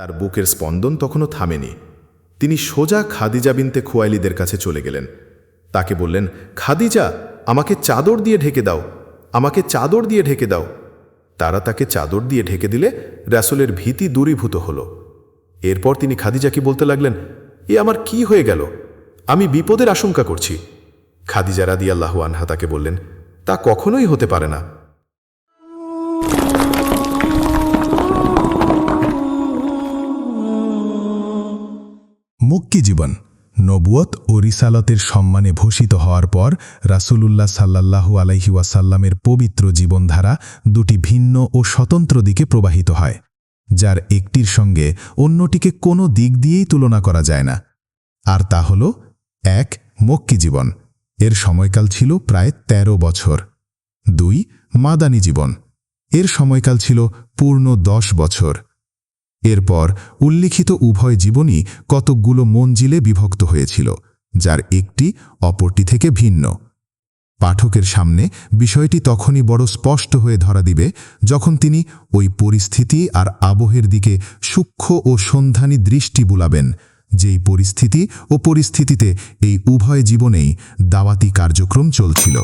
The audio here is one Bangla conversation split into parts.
তার বুকের স্পন্দন তখনও থামেনি। তিনি সোজা খাদিজা বিনতে খোয়াইলিদের কাছে চলে গেলেন। তাকে বললেন, খাদিজা, আমাকে চাদর দিয়ে ঢেকে দাও। আমাকে চাদর দিয়ে ঢেকে দাও। তারা তাকে চাদর দিয়ে ঢেকে দিলে রাসুলের ভীতি দূরীভূত হল। এরপর তিনি খাদিজাকে বলতে লাগলেন, এ আমার কি হয়ে গেল? আমি বিপদের আশঙ্কা করছি। খাদিজা রাদি আনহা তাকে বললেন, তা কখনোই হতে পারে না। মক্কি জীবন, নবুয়ত ও রিসালতের সম্মানে ভূষিত হওয়ার পর রাসূলুল্লাহ সাল্লাল্লাহু আলাইহি ওয়াসাল্লামের পবিত্র জীবনধারা দুটি ভিন্ন ও স্বতন্ত্র দিকে প্রবাহিত হয়, যার একটির সঙ্গে অন্যটিকে কোনো দিক দিয়েই তুলনা করা যায় না। আর তা হল এক মক্কি জীবন। এর সময়কাল ছিল প্রায় ১৩ বছর। দুই, মাদানী জীবন। এর সময়কাল ছিল পূর্ণ দশ বছর। এরপর উল্লিখিত উভয় জীবনই কতকগুলো মঞ্জিলে বিভক্ত হয়েছিল, যার একটি অপরটি থেকে ভিন্ন। পাঠকের সামনে বিষয়টি তখনই বড় স্পষ্ট হয়ে ধরা দিবে যখন তিনি ওই পরিস্থিতি আর আবহের দিকে সূক্ষ্ম ও সন্ধানী দৃষ্টি বুলাবেন, যেই পরিস্থিতি ও পরিস্থিতিতে এই উভয় জীবনেই দাওয়াতি কার্যক্রম চলছিল।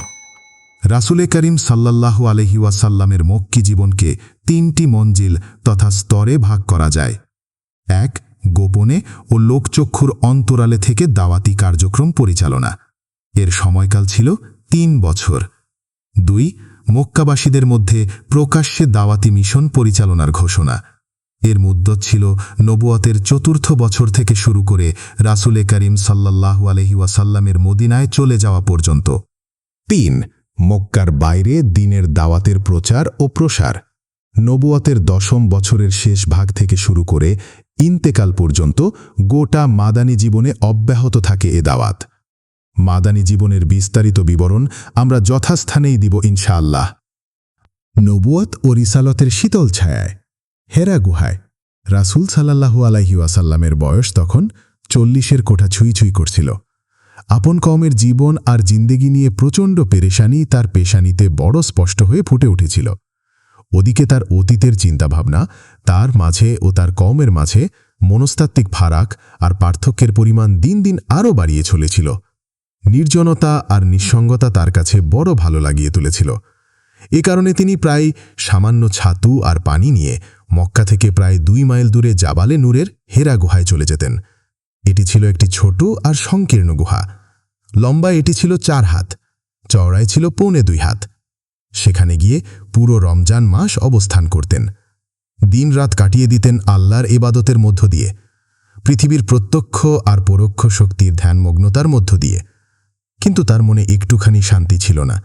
রাসুলে করিম সাল্লাল্লাহু আলহি ওয়াসাল্লামের মক্কি জীবনকে তিনটি মঞ্জিল তথা স্তরে ভাগ করা যায়। এক, গোপনে ও লোকচক্ষুর অন্তরালে থেকে দাওয়াতি কার্যক্রম পরিচালনা। এর সময়কাল ছিল তিন বছর। দুই, মক্কাবাসীদের মধ্যে প্রকাশ্যে দাওয়াতি মিশন পরিচালনার ঘোষণা। এর মুদ্দত ছিল নবুয়াতের চতুর্থ বছর থেকে শুরু করে রাসুলে করিম সাল্লাল্লাহু আলহি ওয়াসাল্লামের মদিনায় চলে যাওয়া পর্যন্ত। তিন, মক্কার বাইরে দিনের দাওয়াতের প্রচার ও প্রসার। নবুয়তের দশম বছরের শেষ ভাগ থেকে শুরু করে ইন্তেকাল পর্যন্ত গোটা মাদানী জীবনে অব্যাহত থাকে এ দাওয়াত। মাদানী জীবনের বিস্তারিত বিবরণ আমরা যথাস্থানেই দিব ইনশাআল্লাহ। নবুয়ত ও রিসালতের শীতল ছায়ায়, হেরা গুহায়, রাসুল সাল্লাহু আলাইহি ওয়াসাল্লামের বয়স তখন চল্লিশের কোঠা ছুঁই ছুঁই করছিল। আপন কওমের জীবন আর জিন্দেগি নিয়ে প্রচণ্ড পেরেশানি তার পেশানিতে বড় স্পষ্ট হয়ে ফুটে উঠেছিল। ওদিকে তার অতীতের চিন্তাভাবনা, তার মাঝে ও তার কমের মাঝে মনস্তাত্ত্বিক ফারাক আর পার্থক্যের পরিমাণ দিন দিন আরও বাড়িয়ে চলেছিল। নির্জনতা আর নিঃসঙ্গতা তার কাছে বড় ভালো লাগিয়ে তুলেছিল। এ কারণে তিনি প্রায় সামান্য ছাতু আর পানি নিয়ে মক্কা থেকে প্রায় দুই মাইল দূরে জাবালে নূরের হেরা গুহায় চলে যেতেন। এটি ছিল একটি ছোট আর সংকীর্ণ গুহা। লম্বা এটি ছিল চার হাত, চওড়ায় ছিল পৌনে দুই হাত। সেখানে গিয়ে পুরো রমজান মাস অবস্থান করতেন। দিনরাত কাটিয়ে দিতেন আল্লাহর এবাদতের মধ্য দিয়ে, পৃথিবীর প্রত্যক্ষ আর পরোক্ষ শক্তির ধ্যানমগ্নতার মধ্য দিয়ে। কিন্তু তার মনে একটুখানি শান্তি ছিল না।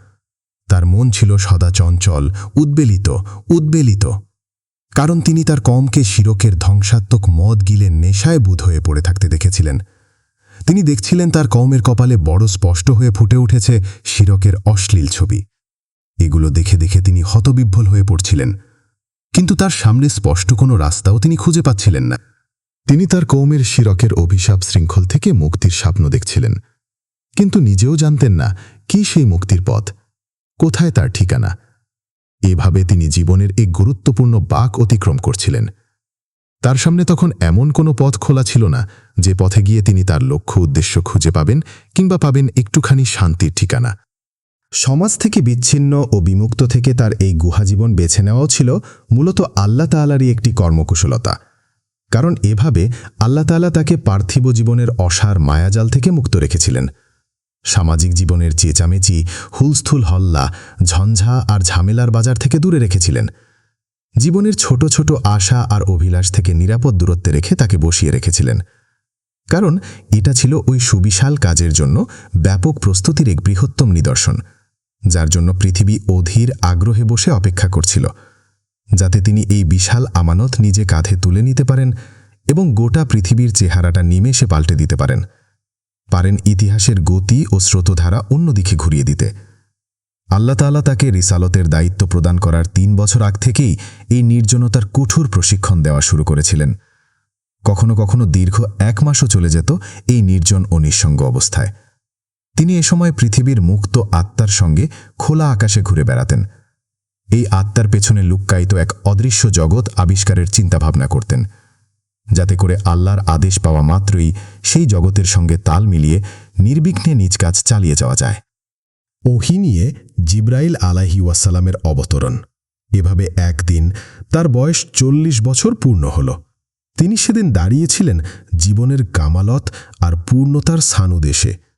তার মন ছিল সদা চঞ্চল, উদ্বেলিত উদ্বেলিত। কারণ তিনি তার কমকে শিরকের ধ্বংসাত্মক মদ গিলে নেশায় বুধ হয়ে পড়ে থাকতে দেখেছিলেন। তিনি দেখছিলেন তার কমের কপালে বড় স্পষ্ট হয়ে ফুটে উঠেছে শিরকের অশ্লীল ছবি। এগুলো দেখে দেখে তিনি হতবিভ্বল হয়ে পড়ছিলেন। কিন্তু তার সামনে স্পষ্ট কোনো রাস্তাও তিনি খুঁজে পাচ্ছিলেন না। তিনি তার কৌমের শিরকের অভিশাপ শৃঙ্খল থেকে মুক্তির স্বপ্ন দেখছিলেন। কিন্তু নিজেও জানতেন না, কি সেই মুক্তির পথ? কোথায় তার ঠিকানা? এভাবে তিনি জীবনের এক গুরুত্বপূর্ণ বাক অতিক্রম করছিলেন। তার সামনে তখন এমন কোনো পথ খোলা ছিল না, যে পথে গিয়ে তিনি তার লক্ষ্য উদ্দেশ্য খুঁজে পাবেন কিংবা পাবেন একটুখানি শান্তির ঠিকানা। সমাজ থেকে বিচ্ছিন্ন ও বিমুক্ত থেকে তার এই গুহাজীবন বেছে নেওয়াও ছিল মূলত আল্লাহ তালারই একটি কর্মকুশলতা। কারণ এভাবে আল্লাহ তালা তাকে পার্থিব জীবনের অসার মায়াজাল থেকে মুক্ত রেখেছিলেন। সামাজিক জীবনের চেঁচামেচি, হুলস্থুল হল্লা, ঝঞ্ঝা আর ঝামেলার বাজার থেকে দূরে রেখেছিলেন। জীবনের ছোট ছোট আশা আর অভিলাষ থেকে নিরাপদ দূরত্বে রেখে তাকে বসিয়ে রেখেছিলেন। কারণ এটা ছিল ওই সুবিশাল কাজের জন্য ব্যাপক প্রস্তুতির এক বৃহত্তম নিদর্শন। যার জন্য পৃথিবী অধীর আগ্রহে বসে অপেক্ষা করছিল, যাতে তিনি এই বিশাল আমানত নিজে কাঁধে তুলে নিতে পারেন এবং গোটা পৃথিবীর চেহারাটা নিমেষে পাল্টে দিতে পারেন। পারেন ইতিহাসের গতি ও স্রোতধারা অন্যদিকে ঘুরিয়ে দিতে। আল্লাহ তাআলা তাকে রিসালতের দায়িত্ব প্রদান করার তিন বছর আগ থেকেই এই নির্জনতার কঠোর প্রশিক্ষণ দেওয়া শুরু করেছিলেন। কখনো কখনো দীর্ঘ এক মাসও চলে যেত এই নির্জন ও নিঃসঙ্গ অবস্থায়। তিনি এ সময় পৃথিবীর মুক্ত আত্মার সঙ্গে খোলা আকাশে ঘুরে বেড়াতেন। এই আত্মার পেছনে লুক্কায়িত এক অদৃশ্য জগৎ আবিষ্কারের চিন্তাভাবনা করতেন, যাতে করে আল্লাহর আদেশ পাওয়া মাত্রই সেই জগতের সঙ্গে তাল মিলিয়ে নির্বিঘ্নে নিজ কাজ চালিয়ে যাওয়া যায়। ওহি নিয়ে জিব্রাইল আলাহি ওয়াসাল্লামের অবতরণ। এভাবে একদিন তার বয়স চল্লিশ বছর পূর্ণ হল। তিনি সেদিন দাঁড়িয়েছিলেন জীবনের কামালত আর পূর্ণতার সানুদেশে।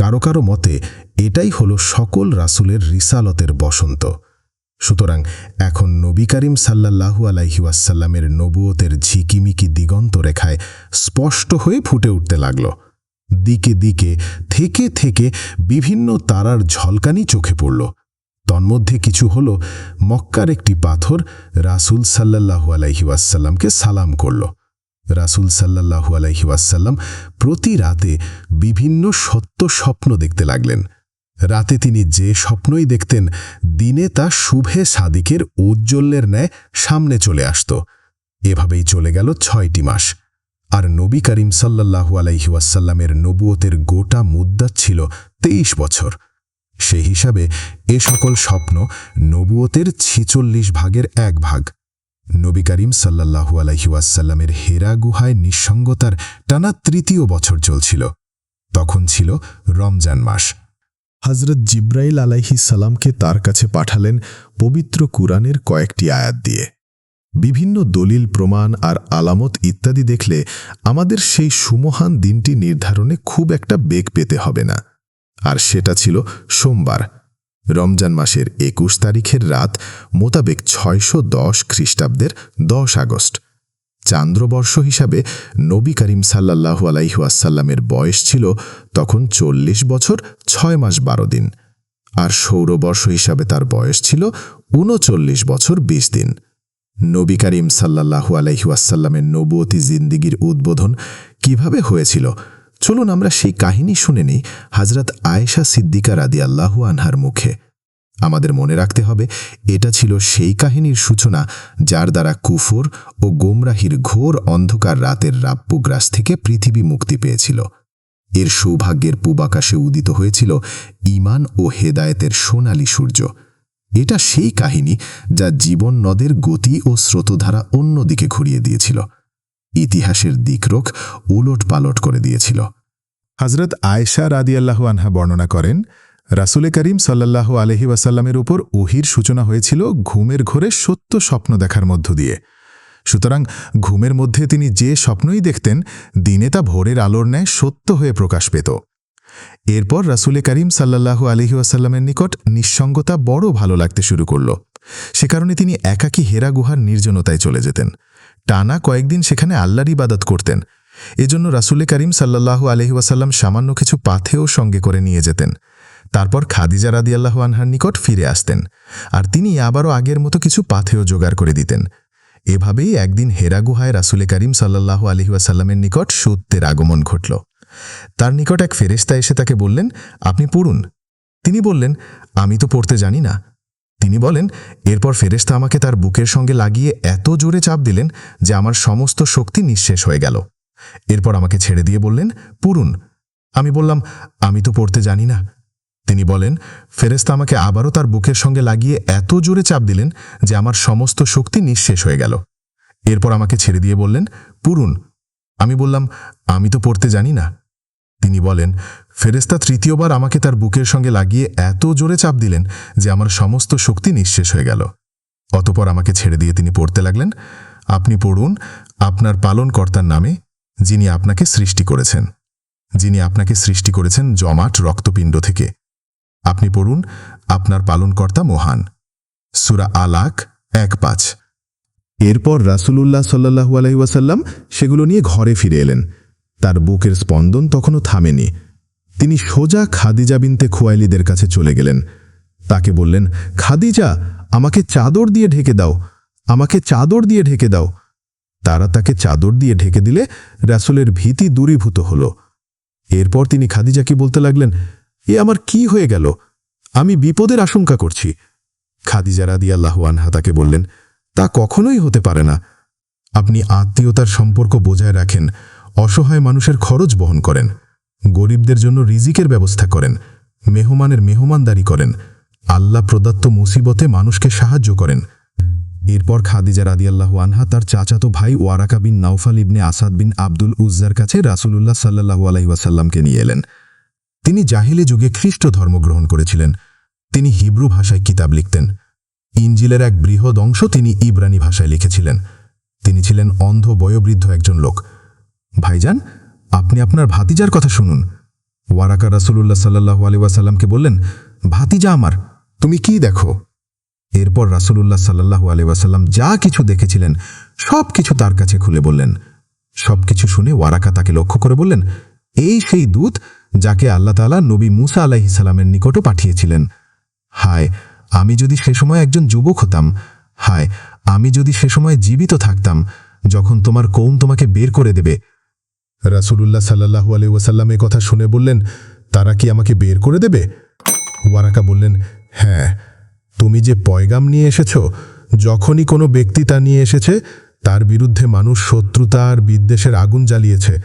কারও কারও মতে, এটাই হল সকল রাসুলের রিসালতের বসন্ত। সুতরাং এখন নবী করিম সাল্লাহু আলাইহিওয়াসাল্লামের নবুয়তের ঝিকিমিকি দিগন্ত রেখায় স্পষ্ট হয়ে ফুটে উঠতে লাগল। দিকে দিকে, থেকে থেকে বিভিন্ন তারার ঝলকানি চোখে পড়ল। তন্মধ্যে কিছু হল মক্কার একটি পাথর রাসুল সাল্লাহু আলাইহিওয়াসাল্লামকে সালাম করল। রাসুল সাল্লাহু আলাইহিওয়াসাল্লাম প্রতি রাতে বিভিন্ন সত্য স্বপ্ন দেখতে লাগলেন। রাতে তিনি যে স্বপ্নই দেখতেন, দিনে তা শুভে সাদিকের ঔজ্জ্বল্যের ন্যায় সামনে চলে আসত। এভাবেই চলে গেল ছয়টি মাস। আর নবী করিম সাল্লাহু আলাইহিওয়াসাল্লামের নবুয়তের গোটা মুদ্দাত ছিল তেইশ বছর। সে হিসাবে এ সকল স্বপ্ন নবুয়তের ছিচল্লিশ ভাগের এক ভাগ। নবী করিম সাল্লাহু আলাইহিওয়াসাল্লামের হেরা গুহায় নিঃসঙ্গতার টানা তৃতীয় বছর চলছিল। তখন ছিল রমজান মাস। হজরত জিব্রাইল আলাইহি সালামকে তার কাছে পাঠালেন পবিত্র কুরআনের কয়েকটি আয়াত দিয়ে। বিভিন্ন দলিল, প্রমাণ আর আলামত ইত্যাদি দেখলে আমাদের সেই সুমহান দিনটি নির্ধারণে খুব একটা বেগ পেতে হবে না। আর সেটা ছিল সোমবার। রমজান মাসের একুশ তারিখের রাত মোতাবেক ছয়শো দশ খ্রিস্টাব্দের দশ আগস্ট। চান্দ্রবর্ষ হিসাবে নবী করিম সাল্লাহু আলাইহুয়াসাল্লামের বয়স ছিল তখন চল্লিশ বছর ছয় মাস বারো দিন। আর সৌরবর্ষ হিসাবে তার বয়স ছিল উনচল্লিশ বছর বিশ দিন। নবী করিম সাল্লাহু আলাইহুয়াসাল্লামের নবতী জিন্দিগির উদ্বোধন কীভাবে হয়েছিল চলুন আমরা সেই কাহিনী শুনে নিই হাজরত আয়েশা সিদ্দিকা রাদি আল্লাহু আনহার মুখে। আমাদের মনে রাখতে হবে, এটা ছিল সেই কাহিনীর সূচনা যার দ্বারা কুফর ও গোমরাহির ঘোর অন্ধকার রাতের রাব্যগ্রাস থেকে পৃথিবী মুক্তি পেয়েছিল। এর সৌভাগ্যের পূবাকাশে উদিত হয়েছিল ইমান ও হেদায়েতের সোনালি সূর্য। এটা সেই কাহিনী যা জীবন নদের গতি ও স্রোতধারা অন্যদিকে ঘুরিয়ে দিয়েছিল। ইতিহাসের দিকরোখ উলট পালট করে দিয়েছিল। হজরত আয়েশা রাদিয়াল্লাহু আনহা বর্ণনা করেন, রাসুলে করিম সাল্লাল্লাহু আলহি ওয়াসাল্লামের উপর ওহির সূচনা হয়েছিল ঘুমের ঘোরে সত্য স্বপ্ন দেখার মধ্য দিয়ে। সুতরাং ঘুমের মধ্যে তিনি যে স্বপ্নই দেখতেন, দিনে তা ভোরের আলোর ন্যায় সত্য হয়ে প্রকাশ পেত। এরপর রাসুলে করিম সাল্লাল্লাহু আলহি ওয়াসাল্লামের নিকট নিঃসঙ্গতা বড় ভালো লাগতে শুরু করল। সে কারণে তিনি একাকী হেরা গুহার নির্জনতায় চলে যেতেন। টানা কয়েকদিন সেখানে আল্লাহর ইবাদত করতেন। এজন্য রাসুলে করিম সাল্লাহু আলহি ওয়াসাল্লাম সামান্য কিছু পাথেও সঙ্গে করে নিয়ে যেতেন। তারপর খাদিজা রাদিয়াল্লাহ আনহার নিকট ফিরে আসতেন আর তিনি আবারও আগের মতো কিছু পাথেও জোগাড় করে দিতেন। এভাবেই একদিন হেরা গুহায় রাসুলে করিম সাল্লাহু আলহিউসাল্লামের নিকট সত্যের আগমন ঘটল। তার নিকট এক ফেরেস্তা এসে তাকে বললেন, আপনি পড়ুন। তিনি বললেন, আমি তো পড়তে জানি না। তিনি বলেন, এরপর ফেরেস্তা আমাকে তার বুকের সঙ্গে লাগিয়ে এত জোরে চাপ দিলেন যে আমার সমস্ত শক্তি নিঃশেষ হয়ে গেল। এরপর আমাকে ছেড়ে দিয়ে বললেন পুরুন আমি বললাম, আমি তো পড়তে জানি না। তিনি বলেন ফেরেস্তা আমাকে আবারও তার বুকের সঙ্গে লাগিয়ে এত জোরে চাপ দিলেন যে আমার সমস্ত শক্তি নিঃশেষ হয়ে গেল। এরপর আমাকে ছেড়ে দিয়ে বললেন পুরুন আমি বললাম, আমি তো পড়তে জানি না। তিনি বলেন ফেরেস্তা তৃতীয়বার আমাকে তার বুকের সঙ্গে লাগিয়ে এত জোরে চাপ দিলেন যে আমার সমস্ত শক্তি নিঃশেষ হয়ে গেল। অতপর আমাকে ছেড়ে দিয়ে তিনি পড়তে লাগলেন। আপনি পড়ুন, আপনার পালনকর্তার নামে, যিনি আপনাকে সৃষ্টি করেছেন। যিনি আপনাকে সৃষ্টি করেছেন জমাট রক্তপিণ্ড থেকে। আপনি পড়ুন, আপনার পালনকর্তা মহান। সুরা আলাক এক পাঁচ। এরপর রাসুলুল্লাহ সাল্লাহু আলহিউসাল্লাম সেগুলো নিয়ে ঘরে ফিরে এলেন। তার বুকের স্পন্দন তখনও থামেনি। তিনি সোজা খাদিজা বিনতে খোয়াইলিদের কাছে চলে গেলেন। তাকে বললেন, খাদিজা, আমাকে চাদর দিয়ে ঢেকে দাও, আমাকে চাদর দিয়ে ঢেকে দাও। তারা তাকে চাদর দিয়ে ঢেকে দিলে রাসুলের ভীতি দূরীভূত হল। এরপর তিনি খাদিজাকে বলতে লাগলেন, এ আমার কি হয়ে গেল? আমি বিপদের আশঙ্কা করছি। খাদিজা রাদিয়াল্লাহ আনহা তাকে বললেন, তা কখনোই হতে পারে না। আপনি আত্মীয়তার সম্পর্ক বজায় রাখেন, অসহায় মানুষের খরচ বহন করেন। গরিবদের জন্য রিজিকের ব্যবস্থা করেন, মেহমানের মেহমানদারি করেন, আল্লাহ প্রদত্ত মুসিবতে মানুষকে সাহায্য করেন। এরপর খাদিজা রাদিয়াল্লাহু আনহা তার চাচাতো ভাই Waraqa bin Nawfal ibn Asad bin Abdul উজ্জার কাছে রাসূলুল্লাহ সাল্লাহু আলাইসাল্লামকে নিয়ে এলেন। তিনি জাহিলে যুগে খ্রিস্ট ধর্ম গ্রহণ করেছিলেন। তিনি হিব্রু ভাষায় কিতাব লিখতেন। ইঞ্জিলের এক বৃহৎ অংশ তিনি ইব্রানি ভাষায় লিখেছিলেন। তিনি ছিলেন অন্ধ বয়োবৃদ্ধ একজন লোক। ভাইজান আপনি আপনার ভাতিজার কথা শুনুন। ওয়ারাকা রাসূলুল্লাহ সাল্লাহ আলি ওয়াসাল্লামকে বললেন, ভাতিজা আমার, তুমি কি দেখো? এরপর রাসূলুল্লাহ সাল্লাহু আলি ওয়াসাল্লাম যা কিছু দেখেছিলেন, সব কিছু তার কাছে খুলে বললেন। সব কিছু শুনে ওয়ারাকা তাকে লক্ষ্য করে বললেন, এই সেই দূত যাকে আল্লাহ তাআলা নবী মুসা আলাইহিস সালামের নিকটও পাঠিয়েছিলেন। হায়, আমি যদি সে সময় একজন যুবক হতাম, হায়, আমি যদি সে সময় জীবিত থাকতাম, যখন তোমার কৌম তোমাকে বের করে দেবে রাসূলুল্লাহ সাল্লাহু আলি ওয়াসাল্লাম কথা শুনে বললেন, তারা কি আমাকে বের করে দেবে? ওয়ারাকা বললেন হ্যাঁ তুমি যে পয়গাম নিয়ে এসেছ, যখনই কোনো ব্যক্তি তা নিয়ে এসেছে, তার বিরুদ্ধে মানুষ শত্রুতা আর বিদ্বেষের আগুন জ্বালিয়েছে।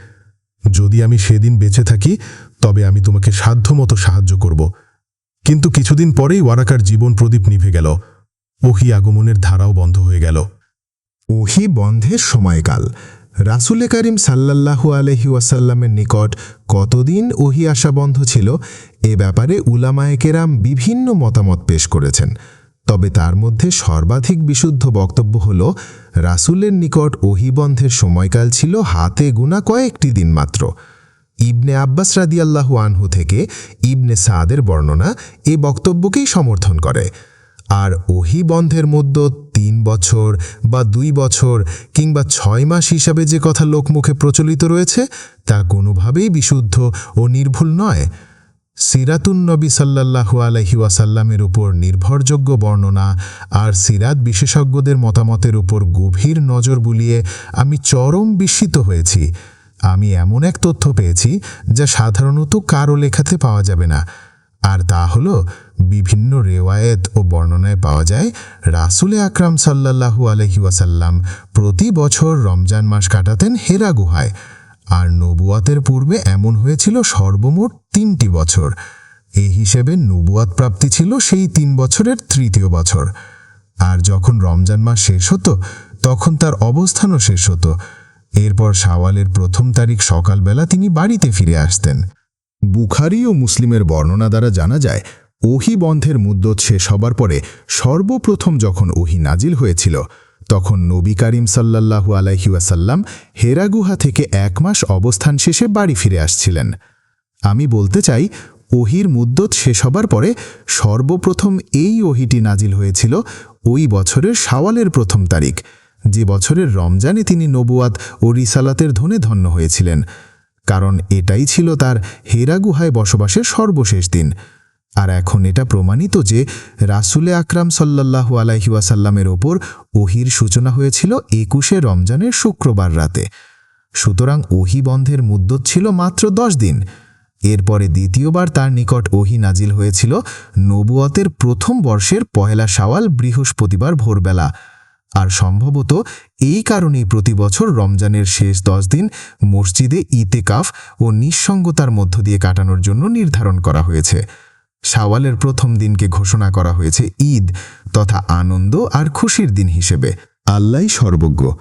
যদি আমি সেদিন বেঁচে থাকি, তবে আমি তোমাকে সাধ্যমতো সাহায্য করব। কিন্তু কিছুদিন পরেই ওয়ারাকার জীবন প্রদীপ নিভে গেল। ওহি আগমনের ধারাও বন্ধ হয়ে গেল। ওহি বন্ধের সময়কাল। রাসুলে করিম সাল্লাল্লাহু আলহি ওয়াসাল্লামের নিকট কতদিন ওহি আসা বন্ধ ছিল, এ ব্যাপারে উলামায়েকেরাম বিভিন্ন মতামত পেশ করেছেন। তবে তার মধ্যে সর্বাধিক বিশুদ্ধ বক্তব্য হল, রাসুলের নিকট ওহি বন্ধের সময়কাল ছিল হাতে গুণা কয়েকটি দিন মাত্র। ইবনে আব্বাস রাদিয়াল্লাহু আনহু থেকে ইবনে সাদের বর্ণনা এ বক্তব্যকেই সমর্থন করে। আর ওহি বন্ধের মধ্যে তিন বছর বা দুই বছর কিংবা ছয় মাস হিসাবে যে কথা লোকমুখে প্রচলিত রয়েছে, তা কোনোভাবেই বিশুদ্ধ ও নির্ভুল নয়। সিরাতুন নবী সাল্লাল্লাহু আলহি ওয়াসাল্লামের উপর নির্ভরযোগ্য বর্ণনা আর সিরাত বিশেষজ্ঞদের মতামতের উপর গভীর নজর বুলিয়ে আমি চরম বিস্মিত হয়েছি। আমি এমন এক তথ্য পেয়েছি যা সাধারণত কারও লেখাতে পাওয়া যাবে না। আর তা হল বিভিন্ন রেওয়ায়েত ও বর্ণনায় পাওয়া যায়, রাসুলে আকরাম সাল্লাল্লাহু আলহি ওয়াসাল্লাম প্রতি বছর রমজান মাস কাটাতেন হেরা গুহায়। আর নবুয়াতের পূর্বে এমন হয়েছিল সর্বমোট তিনটি বছর। এই হিসেবে নবুয়াত প্রাপ্তি ছিল সেই তিন বছরের তৃতীয় বছর। আর যখন রমজান মাস শেষ হতো, তখন তার অবস্থানও শেষ হতো। এরপর সাওয়ালের প্রথম তারিখ সকালবেলা তিনি বাড়িতে ফিরে আসতেন। বুখারি ও মুসলিমের বর্ণনা দ্বারা জানা যায়, ওহি বন্ধের মুদ্দত শেষ হবার পরে সর্বপ্রথম যখন ওহি নাজিল হয়েছিল, তখন নবী করিম সাল্লাল্লাহু আলাইহি ওয়াসাল্লাম হেরা গুহা থেকে এক মাস অবস্থান শেষে বাড়ি ফিরে আসছিলেন। আমি বলতে চাই, ওহির মুদ্দত শেষ হবার পরে সর্বপ্রথম এই ওহিটি নাজিল হয়েছিল ওই বছরের সাওয়ালের প্রথম তারিখ, যে বছরের রমজানে তিনি নবুয়াত ও রিসালাতের ধনে ধন্য হয়েছিলেন। কারণ এটাই ছিল তার হেরা গুহায় বসবাসের সর্বশেষ দিন। আর এখন এটা প্রমাণিত যে রাসুলে আকরাম সাল্লাল্লাহু আলাইহি ওয়াসাল্লামের ওপর ওহির সূচনা হয়েছিল একুশে রমজানের শুক্রবার রাতে। সুতরাং ওহি বন্ধের মুদ্দত ছিল মাত্র দশ দিন। এরপরে দ্বিতীয়বার তার নিকট ওহি নাজিল হয়েছিল নবুয়তের প্রথম বর্ষের পহেলা শাওয়াল বৃহস্পতিবার ভোরবেলা। আর সম্ভবত এই কারণেই প্রতি বছর রমজানের শেষ দশ দিন মসজিদে ইতেকাফ ও নিঃসঙ্গতার মধ্য দিয়ে কাটানোর জন্য নির্ধারণ করা হয়েছে। শাওয়ালের প্রথম দিনকে ঘোষণা করা হয়েছে ঈদ তথা আনন্দ আর খুশির দিন হিসেবে। আল্লাহ সর্বজ্ঞ।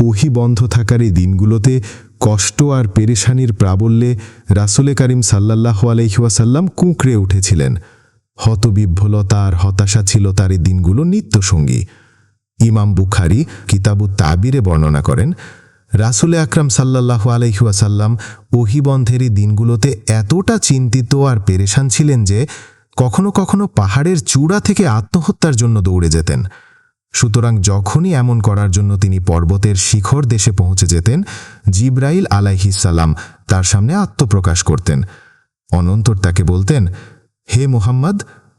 ওহি বন্ধ থাকার এই দিনগুলোতে কষ্ট আর পেরেশানির প্রাবল্যে রাসুলে করিম সাল্লাহ আলহিউসাল্লাম কুঁকড়ে উঠেছিলেন। হতবিভ্বলতা আর হতাশা ছিল তার এই দিনগুলো নিত্যসঙ্গী। ইমাম বুখারি কিতাবু তাবিরে বর্ণনা করেন, রাসুলে আকরাম সাল্লাহ আলহিউসাল্লাম এই দিনগুলোতে এতটা চিন্তিত আর পেরেশান ছিলেন যে কখনো কখনো পাহাড়ের চূড়া থেকে আত্মহত্যার জন্য দৌড়ে যেতেন। সুতরাং যখনই এমন করার জন্য তিনি পর্বতের শিখর দেশে পৌঁছে যেতেন, জিব্রাইল আলাইহিসাল্লাম তার সামনে আত্মপ্রকাশ করতেন। অনন্তর তাকে বলতেন, হে মোহাম্মদ,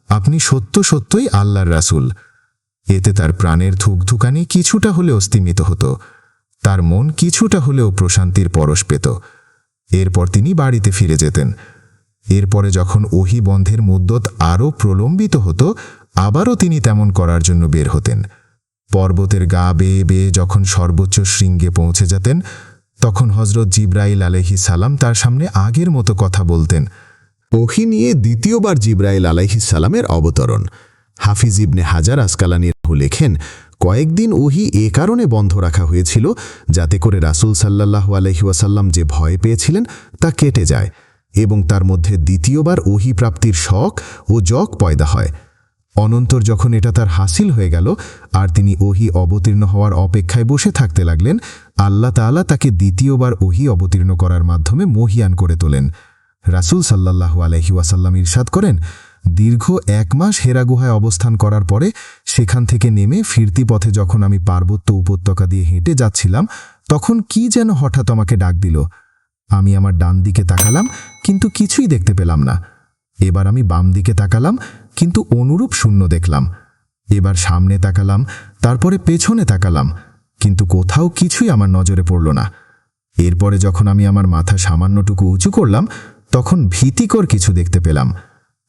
আপনি সত্য সত্যই আল্লাহর রাসূল। এতে তার প্রাণের ধুকধুকানি কিছুটা হলেও স্তিমিত হতো। তার মন কিছুটা হলেও প্রশান্তির পরশ পেত। এরপর তিনি বাড়িতে ফিরে যেতেন। এরপরে যখন ওহি বন্ধের মুদ্দত আরও প্রলম্বিত হতো, আবারও তিনি তেমন করার জন্য বের হতেন। পর্বতের গা বেয়ে বেয়ে যখন সর্বোচ্চ শৃঙ্গে পৌঁছে যেতেন, তখন হজরত জিব্রাইল আলহি সালাম তার সামনে আগের মতো কথা বলতেন। ওহি নিয়ে দ্বিতীয়বার জিব্রাইল আলাইহিস সালামের অবতরণ। হাফিজ ইবনে হাজার আসকালানির লেখেন, কয়েকদিন ওহি এ কারণে বন্ধ রাখা হয়েছিল যাতে করে রাসুল সাল্লাহ আলহিউসাল্লাম যে ভয় পেয়েছিলেন তা কেটে যায় এবং তার মধ্যে দ্বিতীয়বার ওহি প্রাপ্তির শখ ও জগ পয়দা হয়। অনন্তর যখন এটা তার হাসিল হয়ে গেল আর তিনি ওহি অবতীর্ণ হওয়ার অপেক্ষায় বসে থাকতে লাগলেন, আল্লাহ তাআলা তাকে দ্বিতীয়বার ওহি অবতীর্ণ করার মাধ্যমে মহিয়ান করে তোলেন। রাসুল সাল্লাহু আলহি ওয়াসাল্লাম ইরশাদ করেন দীর্ঘ এক মাস হেরা গুহায় অবস্থান করার পরে সেখান থেকে নেমে ফিরতি পথে যখন আমি পার্বত্য উপত্যকা দিয়ে হেঁটে যাচ্ছিলাম, তখন কি যেন হঠাৎ আমাকে ডাক দিল। আমি আমার ডান দিকে তাকালাম, কিন্তু কিছুই দেখতে পেলাম না। এবার আমি বাম দিকে তাকালাম, কিন্তু অনুরূপ শূন্য দেখলাম। এবার সামনে তাকালাম, তারপরে পেছনে তাকালাম, কিন্তু কোথাও কিছুই আমার নজরে পড়ল না। এরপরে যখন আমি আমার মাথা সামান্যটুকু উঁচু করলাম, তখন ভীতিকর কিছু দেখতে পেলাম।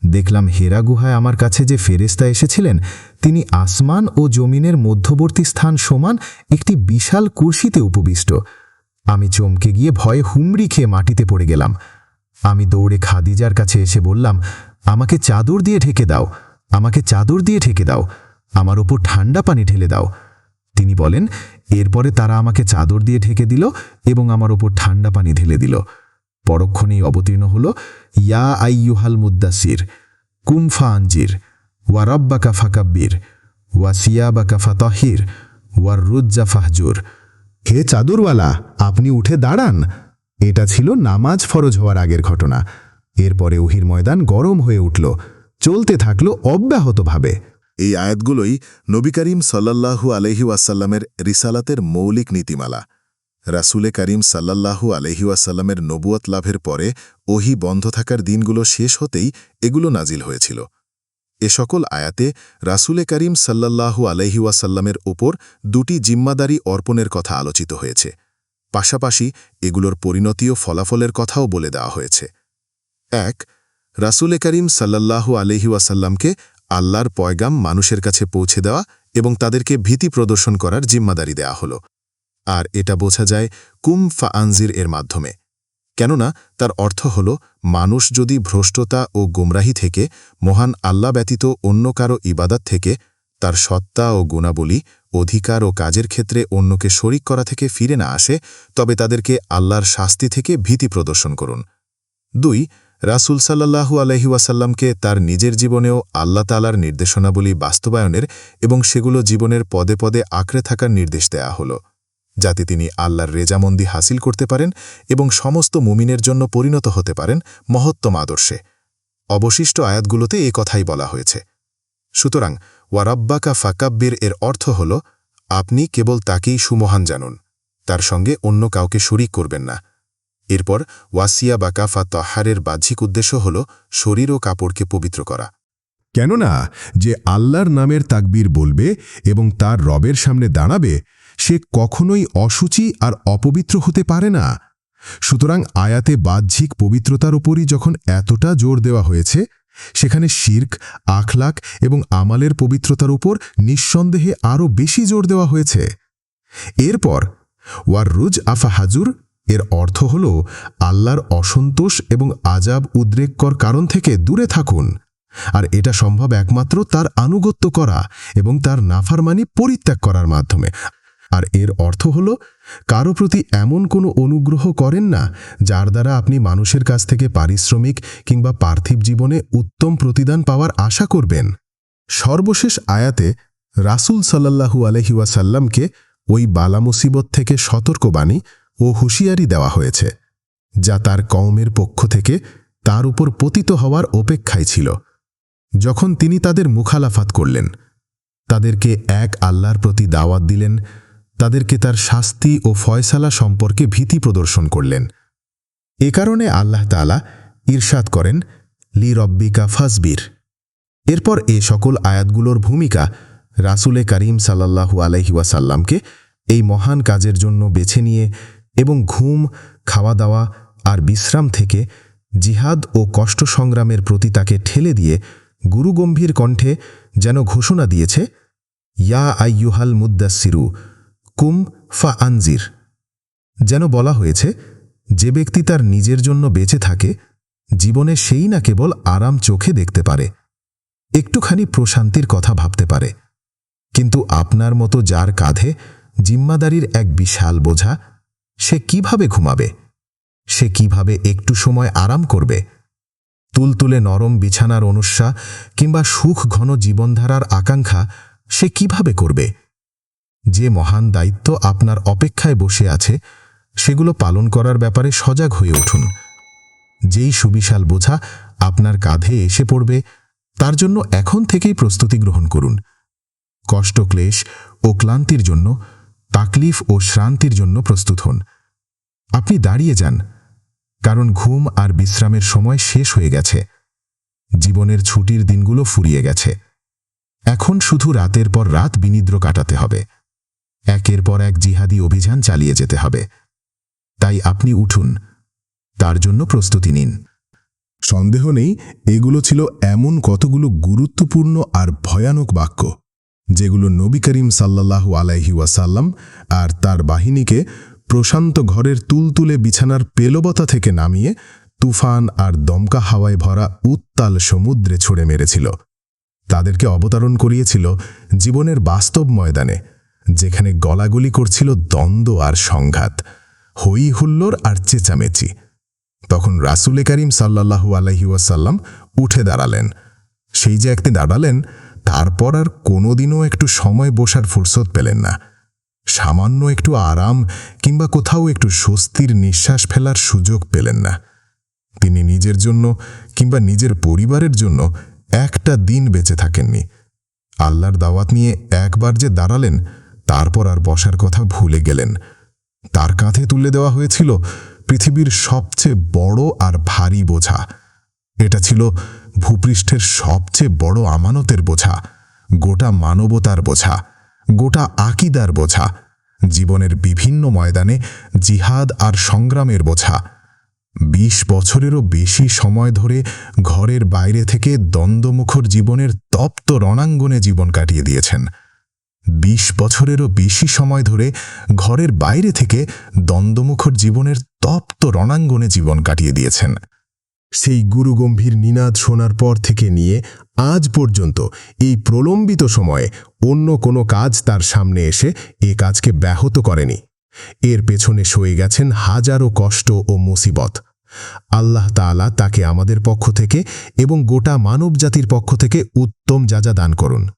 দেখলাম হেরা গুহায় আমার কাছে যে ফেরেস্তা এসেছিলেন, তিনি আসমান ও জমিনের মধ্যবর্তী স্থান সমান একটি বিশাল কুর্সিতে উপবিষ্ট। আমি চমকে গিয়ে ভয়ে হুমড়ি খেয়ে মাটিতে পড়ে গেলাম। আমি দৌড়ে খাদিজার কাছে এসে বললাম, আমাকে চাদর দিয়ে ঢেকে দাও, আমাকে চাদর দিয়ে ঢেকে দাও, আমার ওপর ঠান্ডা পানি ঢেলে দাও। তিনি বলেন, এরপরে তারা আমাকে চাদর দিয়ে ঢেকে দিল এবং আমার ওপর ঠান্ডা পানি ঢেলে দিল। পরক্ষণেই অবতীর্ণ হল, ইয়া আইয়ুহাল মুদ্দাসির কুমফা আঞ্জির ওয়া রব্বাকা ফাকাব্বির, ওয়া সিয়াবাকা ফাতাহির ওয়ার রুজ্জা ফাহজুর। হে চাদরওয়ালা, আপনি উঠে দাঁড়ান। এটা ছিল নামাজ ফরজ হওয়ার আগের ঘটনা। এরপরে উহির ময়দান গরম হয়ে উঠল। চলতে থাকল অব্যাহতভাবে। এই আয়াতগুলোই নবী করিম সাল্লাল্লাহু আলহি ওয়াসাল্লামের রিসালাতের মৌলিক নীতিমালা। রাসুলে করিম সাল্লাল্লাহু আলহি ওয়াসাল্লামের নবুয়ত লাভের পরে ওহি বন্ধ থাকার দিনগুলো শেষ হতেই এগুলো নাজিল হয়েছিল। এ সকল আয়াতে রাসুলে করিম সাল্লাল্লাহু আলহি ওয়াসাল্লামের ওপর দুটি জিম্মাদারি অর্পণের কথা আলোচিত হয়েছে। পাশাপাশি এগুলোর পরিণতি ও ফলাফলের কথাও বলে দেওয়া হয়েছে। এক, রাসুলে করিম সাল্লাল্লাহু আলহি ওয়াসাল্লামকে আল্লাহর পয়গাম মানুষের কাছে পৌঁছে দেওয়া এবং তাদেরকে ভীতি প্রদর্শন করার জিম্মাদারি দেয়া হল। আর এটা বোঝা যায় কুম ফা আনজির এর মাধ্যমে। কেননা তার অর্থ হল, মানুষ যদি ভ্রষ্টতা ও গুমরাহি থেকে, মহান আল্লাহ ব্যতীত অন্য কারও ইবাদাত থেকে, তার সত্তা ও গুণাবলী, অধিকার ও কাজের ক্ষেত্রে অন্যকে শরিক করা থেকে ফিরে না আসে, তবে তাদেরকে আল্লাহর শাস্তি থেকে ভীতি প্রদর্শন করুন। দুই, রাসুল সাল্লাহু আলহি ওয়াসাল্লামকে তার নিজের জীবনেও আল্লাহ তালার নির্দেশনাবলী বাস্তবায়নের এবং সেগুলো জীবনের পদে পদে আঁকড়ে থাকার নির্দেশ দেয়া হল। যাতে তিনি আল্লাহর রেজামন্দি হাসিল করতে পারেন এবং সমস্ত মুমিনের জন্য পরিণত হতে পারেন মহত্তম আদর্শে। অবশিষ্ট আয়াতগুলোতে এ কথাই বলা হয়েছে। সুতরাং, ওয়ারাব্বাকা ফাকাব্বির এর অর্থ হল, আপনি কেবল তাকেই সুমহান জানুন, তার সঙ্গে অন্য কাউকে শরিক করবেন না। এরপর, ওয়াসিয়া বা কাফা তহারের বাহ্যিক উদ্দেশ্য হল শরীর ও কাপড়কে পবিত্র করা। কেননা, যে আল্লাহর নামের তাকবীর বলবে এবং তার রবের সামনে দাঁড়াবে সে কখনোই অসুচি আর অপবিত্র হতে পারে না। সুতরাং আয়াতে বাহ্যিক পবিত্রতার ওপরই যখন এতটা জোর দেওয়া হয়েছে, সেখানে শির্ক, আখলাক এবং আমালের পবিত্রতার উপর নিঃসন্দেহে আরও বেশি জোর দেওয়া হয়েছে। এরপর ওয়ার রুজ আফা হাজুর, এর অর্থ হল, আল্লাহর অসন্তোষ এবং আজাব উদ্রেককর কারণ থেকে দূরে থাকুন, আর এটা সম্ভব একমাত্র তার আনুগত্য করা এবং তার নাফারমানি পরিত্যাগ করার মাধ্যমে। আর এর অর্থ হল, কারও প্রতি এমন কোনো অনুগ্রহ করেন না, যার দ্বারা আপনি মানুষের কাছ থেকে পারিশ্রমিক কিংবা পার্থিব জীবনে উত্তম প্রতিদান পাওয়ার আশা করবেন। সর্বশেষ আয়াতে রাসুল সাল্লাহু আলহিউসাল্লামকে ওই বালা মুসিবত থেকে সতর্কবাণী ও হুঁশিয়ারি দেওয়া হয়েছে, যা তার কওমের পক্ষ থেকে তার উপর পতিত হওয়ার অপেক্ষায় ছিল। যখন তিনি তাদের মুখালাফাত করলেন, তাদেরকে এক আল্লাহর প্রতি দাওয়াত দিলেন তাদেরকে তার শাস্তি ও ফয়সালা সম্পর্কে ভীতি প্রদর্শন করলেন। এ কারণে আল্লাহ তালা ঈর্ষাদ করেন, লি রব্বিকা ফাসবির। এরপর এ সকল আয়াতগুলোর ভূমিকা রাসুলে করিম সাল্লাহু আলহিউসাল্লামকে এই মহান কাজের জন্য বেছে নিয়ে এবং ঘুম খাওয়া দাওয়া আর বিশ্রাম থেকে জিহাদ ও কষ্ট সংগ্রামের প্রতি তাকে ঠেলে দিয়ে গুরুগম্ভীর কণ্ঠে যেন ঘোষণা দিয়েছে, ইয়া আইয়ুহাল মুদ্দাসিরু কুম ফা আনজির। যেন বলা হয়েছে, যে ব্যক্তি তার নিজের জন্য বেঁচে থাকে, জীবনে সেই না কেবল আরাম চোখে দেখতে পারে, একটুখানি প্রশান্তির কথা ভাবতে পারে। কিন্তু আপনার মতো যার কাঁধে জিম্মাদারির এক বিশাল বোঝা, সে কীভাবে ঘুমাবে? সে কীভাবে একটু সময় আরাম করবে? তুলতুলে নরম বিছানার অনুস্যা কিংবা সুখ ঘন জীবনধারার আকাঙ্ক্ষা সে কীভাবে করবে? যে মহান দায়িত্ব আপনার অপেক্ষায় বসে আছে, সেগুলো পালন করার ব্যাপারে সজাগ হয়ে উঠুন। যেই সুবিশাল বোঝা আপনার কাঁধে এসে পড়বে, তার জন্য এখন থেকেই প্রস্তুতি গ্রহণ করুন। কষ্ট, ক্লেশ ও ক্লান্তির জন্য, তাকলিফ ও শ্রান্তির জন্য প্রস্তুত হন। আপনি দাঁড়িয়ে যান, কারণ ঘুম আর বিশ্রামের সময় শেষ হয়ে গেছে। জীবনের ছুটির দিনগুলো ফুরিয়ে গেছে। এখন শুধু রাতের পর রাত বিনিদ্র কাটাতে হবে। একের পর এক জিহাদি অভিযান চালিয়ে যেতে হবে। তাই আপনি উঠুন, তার জন্য প্রস্তুতি নিন। সন্দেহ নেই, এগুলো ছিল এমন কতগুলো গুরুত্বপূর্ণ আর ভয়ানক বাক্য, যেগুলো নবী করিম সাল্লাল্লাহু আলাইহি ওয়াসাল্লাম আর তার বাহিনীকে প্রশান্ত ঘরের তুলতুলে বিছানার পেলবতা থেকে নামিয়ে তুফান আর দমকা হাওয়ায় ভরা উত্তাল সমুদ্রে ছুড়ে মেরেছিল। তাদেরকে অবতারণ করিয়েছিল জীবনের বাস্তব ময়দানে। যেখানে গলাগুলি করছিল দ্বন্দ্ব আর সংঘাত, হই হুল্লোর আর চেঁচামেচি। তখন রাসুলে করিম সাল্লাহু আলহি ওয়াসাল্লাম উঠে দাঁড়ালেন। সেই যে একদিন দাঁড়ালেন, তারপর আর কোনোদিনও একটু সময় বসার ফুরসত পেলেন না। সামান্য একটু আরাম কিংবা কোথাও একটু স্বস্তির নিঃশ্বাস ফেলার সুযোগ পেলেন না। তিনি নিজের জন্য কিংবা নিজের পরিবারের জন্য একটা দিন বেঁচে থাকেননি। আল্লাহর দাওয়াত নিয়ে একবার যে দাঁড়ালেন তারপর আর বসার কথা ভুলে গেলেন। তার কাঁধে তুলে দেওয়া হয়েছিল পৃথিবীর সবচেয়ে বড় আর ভারী বোঝা। এটা ছিল ভূপৃষ্ঠের সবচেয়ে বড় আমানতের বোঝা, গোটা মানবতার বোঝা, গোটা আকিদার বোঝা, জীবনের বিভিন্ন ময়দানে জিহাদ আর সংগ্রামের বোঝা। বিশ বছরেরও বেশি সময় ধরে ঘরের বাইরে থেকে দ্বন্দ্বমুখর জীবনের তপ্ত রণাঙ্গনে জীবন কাটিয়ে দিয়েছেন। বিশ বছরেরও বেশি সময় ধরে ঘরের বাইরে থেকে দ্বন্দ্বমুখর জীবনের তপ্ত রণাঙ্গনে জীবন কাটিয়ে দিয়েছেন। সেই গুরুগম্ভীর নিনাদ শোনার পর থেকে নিয়ে আজ পর্যন্ত এই প্রলম্বিত সময়ে অন্য কোনো কাজ তার সামনে এসে এ কাজকে ব্যাহত করেনি। এর পেছনে সয়ে গেছেন হাজারো কষ্ট ও মুসিবত। আল্লাহ তাআলা তাকে আমাদের পক্ষ থেকে এবং গোটা মানবজাতির পক্ষ থেকে উত্তম যাজা দান করুন।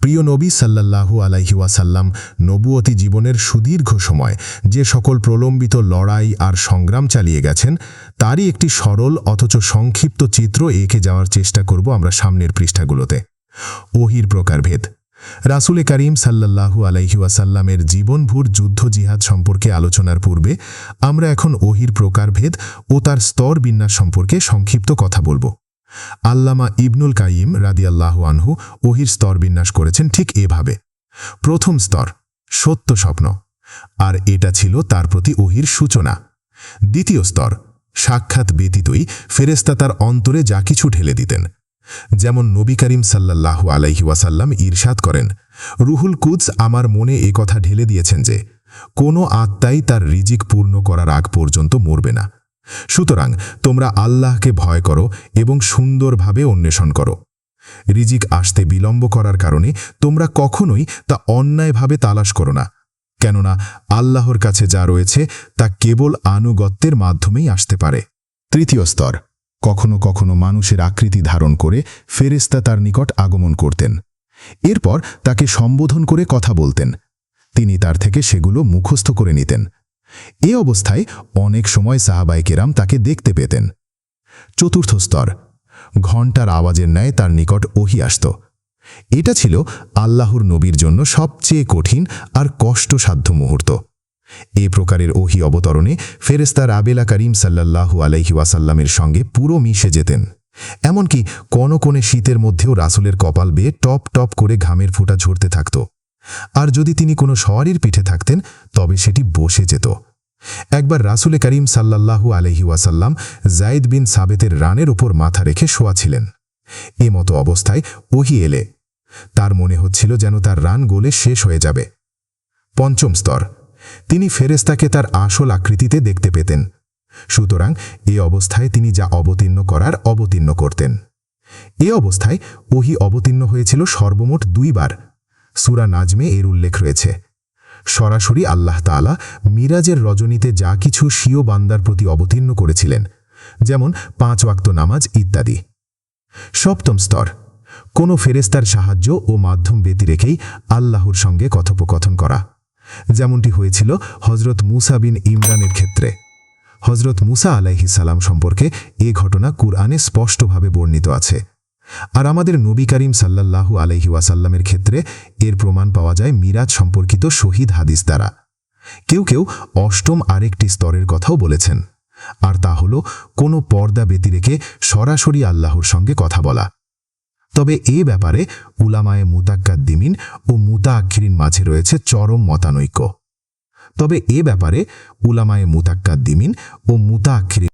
প্রিয় নবী সাল্লাল্লাহু আলাইহি ওয়াসাল্লাম, নবুয়তি জীবনের সুদীর্ঘ সময়, যে সকল প্রলম্বিত লড়াই আর সংগ্রাম চালিয়ে গেছেন, তারই একটি সরল অথচ সংক্ষিপ্ত চিত্র এঁকে যাওয়ার চেষ্টা করব আমরা সামনের পৃষ্ঠাগুলোতে। ওহির প্রকারভেদ। রাসুলে করিম সাল্লাল্লাহু আলাইহি ওয়াসাল্লামের জীবনভূর যুদ্ধ জিহাদ সম্পর্কে আলোচনার পূর্বে আমরা এখন ওহির প্রকারভেদ ও তার স্তর বিন্যাস সম্পর্কে সংক্ষিপ্ত কথা বলব। আল্লামা ইবনুল কাইম রাদিয়াল্লাহু আনহু ওহির স্তর বিন্যাস করেছেন ঠিক এভাবে। প্রথম স্তর, সত্য স্বপ্ন। আর এটা ছিল তার প্রতি ওহির সূচনা। দ্বিতীয় স্তর, সাক্ষাৎ ব্যতীতই ফেরেস্তা তার অন্তরে যা কিছু ঢেলে দিতেন। যেমন নবী করিম সাল্লাল্লাহু আলাইহি ওয়াসাল্লাম ঈর্ষাদ করেন, রুহুল কুদস আমার মনে এ কথা ঢেলে দিয়েছেন যে, কোনো আত্মাই তার রিজিক পূর্ণ করার আগ পর্যন্ত মরবে না। সুতরাং তোমরা আল্লাহকে ভয় করো এবং সুন্দরভাবে অন্বেষণ করো। রিজিক আসতে বিলম্ব করার কারণে তোমরা কখনোই তা অন্যায়ভাবে তালাশ করো না, কেননা আল্লাহর কাছে যা রয়েছে তা কেবল আনুগত্যের মাধ্যমেই আসতে পারে। তৃতীয় স্তর, কখনো কখনো মানুষের আকৃতি ধারণ করে ফেরেস্তা তার নিকট আগমন করতেন। এরপর তাকে সম্বোধন করে কথা বলতেন। তিনি তার থেকে সেগুলো মুখস্থ করে নিতেন। এ অবস্থায় অনেক সময় সাহাবাইকেরাম তাকে দেখতে পেতেন। চতুর্থ স্তর, ঘণ্টার আওয়াজের ন্যায় তার নিকট ওহি আসত। এটা ছিল আল্লাহর নবীর জন্য সবচেয়ে কঠিন আর কষ্টসাধ্য মুহূর্ত। এ প্রকারের ওহি অবতরণে ফেরেস্তার রাবেলা করিম আলাইহি ওয়াসাল্লামের সঙ্গে পুরো মিশে যেতেন। এমনকি কোনো কনকনে শীতের মধ্যেও রাসুলের কপাল বেয়ে টপ টপ করে ঘামের ফোঁটা ঝরতে থাকত। আর যদি তিনি কোনো সওয়ারির পিঠে থাকতেন, তবে সেটি বসে যেত। একবার রাসুলে করিম সাল্লাল্লাহু আলহি ওয়াসাল্লাম জাইদ বিন সাবেতের রানের ওপর মাথা রেখে শোয়া ছিলেন এ মতো অবস্থায় ওহি এলে। তার মনে হচ্ছিল যেন তার রান গোলে শেষ হয়ে যাবে। পঞ্চম স্তর। তিনি ফেরেস্তাকে তার আসল আকৃতিতে দেখতে পেতেন। সুতরাং এ অবস্থায় তিনি যা অবতীর্ণ করার অবতীর্ণ করতেন। এ অবস্থায় ওহি অবতীর্ণ হয়েছিল সর্বমোট দুইবার। সুরা নাজমে এর উল্লেখ রয়েছে। সরাসরি আল্লাহ তাআলা মিরাজের রজনীতে যা কিছু স্বীয় বান্দার প্রতি অবতীর্ণ করেছিলেন, যেমন পাঁচ ওয়াক্ত নামাজ ইত্যাদি। সপ্তম স্তর, কোনো ফেরেস্তার সাহায্য ও মাধ্যম ব্যতি রেখেই আল্লাহর সঙ্গে কথোপকথন করা। যেমনটি হয়েছিল হজরত মুসা বিন ইমরানের ক্ষেত্রে। হজরত মুসা আলাইহি সালাম সম্পর্কে এ ঘটনা কুরআনে স্পষ্টভাবে বর্ণিত আছে। আর আমাদের নবী করিম সাল্লাল্লাহু আলাইহি ওয়াসাল্লামের ক্ষেত্রে এর প্রমাণ পাওয়া যায় মিরাজ সম্পর্কিত শহীদ হাদিস দ্বারা। কেউ কেউ অষ্টম আরেকটি স্তরের কথাও বলেছেন। আর তা হল, কোনো পর্দা ব্যতি রেখে সরাসরি আল্লাহর সঙ্গে কথা বলা। তবে এ ব্যাপারে উলামায়ে মুতাক্কাদ্দিমিন ও মুতাআক্ষিরিন মাঝে রয়েছে চরম মতানৈক্য। তবে এ ব্যাপারে উলামায়ে মুতাক্কাদ্দিমিন ও মুতাআক্ষিরিন